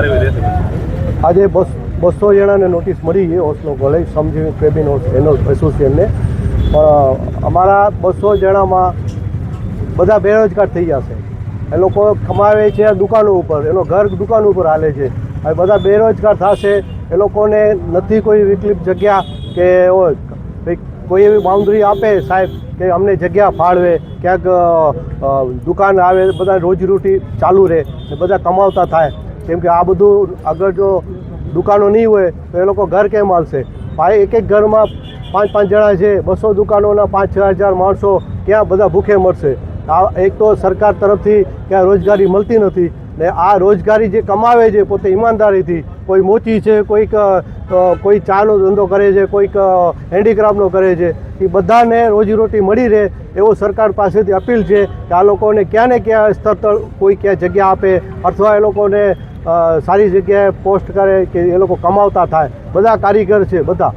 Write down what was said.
કાર્યવાહી રહેશે આજે બસ બસો જણાને નોટિસ મળી ગઈ ઓસ્લો કોલેજ, સમજી કેબિન એનો એસોસિએશનને પણ અમારા બસો જણામાં બધા બેરોજગાર થઈ જશે એ લોકો કમાવે છે દુકાનો ઉપર, એનો ઘર દુકાન ઉપર હાલે છે. હવે બધા બેરોજગાર થશે, એ લોકોને નથી કોઈ વિકલ્પ જગ્યા કે કોઈ એવી બાઉન્ડ્રી આપે સાહેબ કે અમને જગ્યા ફાળવે, ક્યાંક દુકાન આવે, બધા રોજીરોટી ચાલુ રહે બધા કમાવતા થાય. કેમ કે આ બધું આગળ જો દુકાનો નહીં હોય, તો એ લોકો ઘર કેમ હાલશે ભાઈ, એક એક ઘરમાં પાંચ પાંચ જણા છે, બસો દુકાનોના પાંચ છ હજાર માણસો ક્યાં બધા ભૂખે મળશે આ એક તો સરકાર તરફથી ક્યાં રોજગારી મળતી નથી ને આ રોજગારી જે કમાવે છે પોતે ઈમાનદારીથી, કોઈ મોચી છે, કોઈક કોઈ ચાનો ધંધો કરે છે, કોઈક હેન્ડીક્રાફ્ટનો કરે છે, એ બધાને રોજીરોટી મળી રહે એવો સરકાર પાસેથી અપીલ છે કે આ લોકોને ક્યાં ને ક્યાં સ્તર તર કોઈ ક્યાં જગ્યા આપે, અથવા એ લોકોને સારી જગ્યાએ પોસ્ટ કરે કે એ લોકો કમાવતા થાય. બધા કારીગર છે બધા.